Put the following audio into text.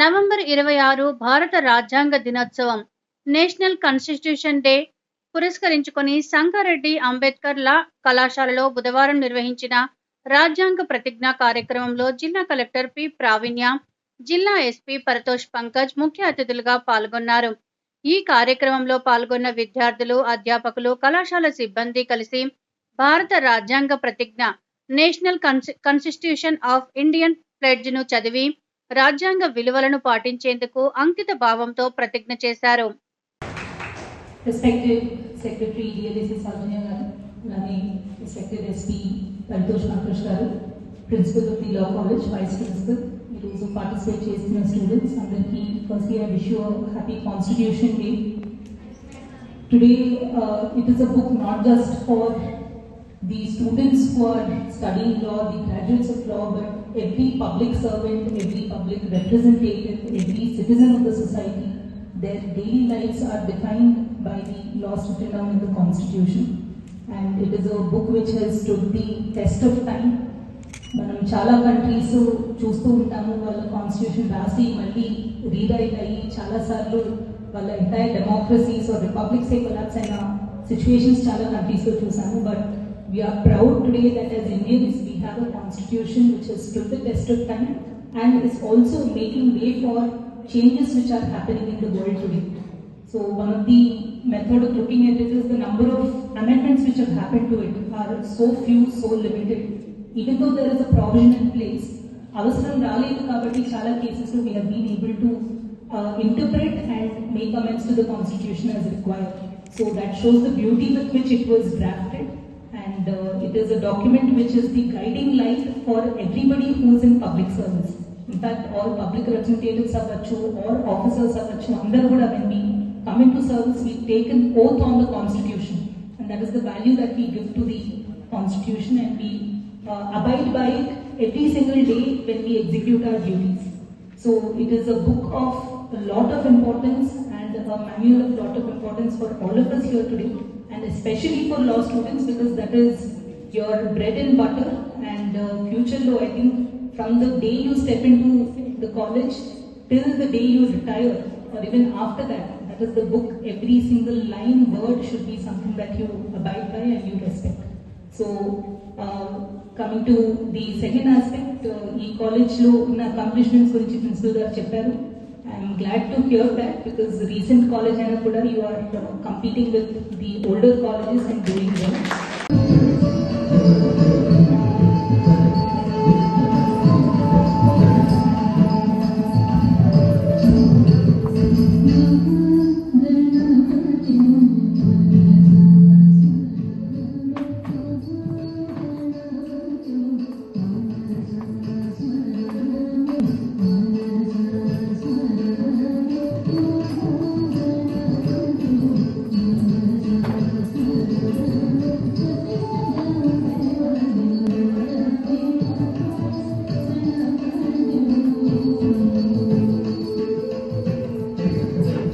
November ఇరవై ఆరు భారత రాజ్యాంగ దినోత్సవం. నేషనల్ కాన్స్టిట్యూషన్ డే పురస్కరించుకొని సంగారెడ్డి అంబేద్కర్ లా కళాశాలలో బుధవారం నిర్వహించిన రాజ్యాంగ ప్రతిజ్ఞ కార్యక్రమంలో జిల్లా కలెక్టర్ పి ప్రావీణ్య జిల్లా ఎస్పీ పరతోష్ పంకజ్ ముఖ్య అతిథులుగా పాల్గొన్నారు. ఈ కార్యక్రమంలో పాల్గొన్న విద్యార్థులు అధ్యాపకులు కళాశాల సిబ్బంది కలిసి భారత రాజ్యాంగ ప్రతిజ్ఞ నేషనల్ కన్స్టిట్యూషన్ ఆఫ్ ఇండియన్ ప్లెడ్జ్ను చదివి రాజ్యాంగ విలువలను పాటించేందుకు అంకిత భావంతో ప్రతిజ్ఞ చేశారు. Respected Secretary DLSA Sarjanya Garu, అలాగే principal of the law college vice principal ఈరోజు పార్టిసిపేట్ చేసిన స్టూడెంట్స్ అందరికీ first I wish you happy constitution day today it is a book not just for the students who are studying law, the graduates of law, but every public servant, every public representative, every citizen of the society, their daily lives are defined by the laws written down in the Constitution. And it is a book which has stood the test of time. మనం చాలా countries చూస్తూ ఉంటాము వాళ్ళ constitution రాసి మళ్ళీ rewrite అయ్యి చాలాసార్లు వాళ్ళ ఎంటైర్ డెమోక్రసీస్ రిపబ్లిక్స్ కొలాప్స్ అయిన సిచ్యువేషన్స్ చాలా కంట్రీస్లో చూసాము but we are proud today that as Indians we have a constitution which has stood the test of time and is also making way for changes which are happening in the world today. So one of the method of looking at it is the number of amendments which have happened to it are so few, so limited. Even though there is a provision in place, అవసరం రాలేదు కాబట్టి చాలా cases we have been able to uh, interpret and make amends to the constitution as required. So that shows the beauty with which it was There is a document which is the guiding light for everybody who's in public service. In fact, all public representatives are Achu or officers are of Achu would when we come into service, we take an oath on the constitution. And that is the value that we give to the constitution and we uh, abide by it every single day when we execute our duties. So it is a book of a lot of importance and a manual of a lot of importance for all of us here today and especially for law students because that is your bread and butter and uh, future law I think from the day you step into the college till the day you retire or even after that that is the book every single line word should be something that you abide by and you respect so uh, coming to the second aspect uh, ఈ కాలేజ్లో ఉన్న accomplishments గురించి principal గారు చెప్పారు I'm glad to hear that because the recent college అయినా కూడా you are uh, competing with the older colleges and doing well.